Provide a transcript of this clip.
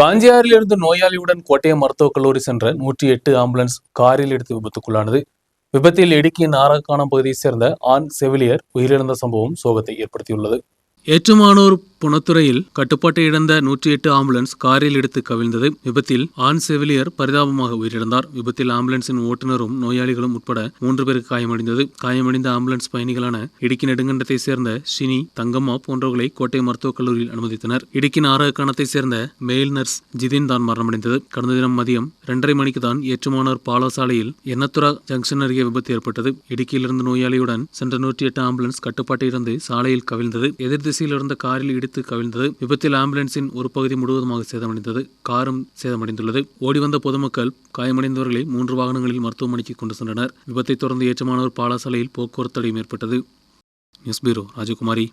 காஞ்சியாரிலிருந்து நோயாளியுடன் கோட்டை மருத்துவக் கல்லூரி சென்ற நூற்றி எட்டு ஆம்புலன்ஸ் காரில் எடுத்து விபத்துக்குள்ளானது. விபத்தில் இடுக்கி நாரக்கானம் பகுதியைச் சேர்ந்த ஆண் செவிலியர் உயிரிழந்த சம்பவம் சோகத்தை ஏற்படுத்தியுள்ளது. ஏற்றுமானூர் புனத்துறையில் கட்டுப்பாட்டை இழந்த நூற்றி எட்டு ஆம்புலன்ஸ் காரில் எடுத்து கவிழ்ந்தது விபத்தில் ஆண் செவிலியர் பரிதாபமாக உயிரிழந்தார். விபத்தில் ஆம்புலன்ஸின் ஓட்டுநரும் நோயாளிகளும் உட்பட மூன்று பேருக்கு காயமடைந்தது. காயமடைந்த ஆம்புலன்ஸ் பயணிகளான இடுக்கி நெடுங்கண்டத்தைச் சேர்ந்த ஷினி தங்கம்மா போன்றவர்களை கோட்டை மருத்துவக் கல்லூரியில் அனுமதித்தனர். இடுக்கி நாரகக்கானத்தைச் சேர்ந்த மேல் நர்ஸ் ஜிதின் தான் மரணமடைந்தது. கடந்த தினம் மதியம் இரண்டரை மணிக்கு தான் ஏற்றுமானூர் பாலசாலையில் எண்ணத்துரா ஜங்ஷன் அருகே விபத்து ஏற்பட்டது. இடுக்கியிலிருந்து நோயாளியுடன் சென்ற நூற்றி எட்டு ஆம்புலன்ஸ் கட்டுப்பாட்டை இருந்து சாலையில் கவிழ்ந்தது. எதிர் திசையில் இருந்த காரில் இடித்து கவிழ்ந்தது. விபத்தில் ஆம்புலன்ஸின் ஒரு பகுதி முழுவதுமாக சேதமடைந்தது. காரும் சேதமடைந்துள்ளது. ஓடிவந்த பொதுமக்கள் காயமடைந்தவர்களை மூன்று வாகனங்களில் மருத்துவமனைக்கு கொண்டு சென்றனர். விபத்தை தொடர்ந்து ஏற்றமானோர் பாலசாலையில் போக்குவரத்து தடையும் ஏற்பட்டது நியூஸ் பியூரோ ராஜகுமாரி.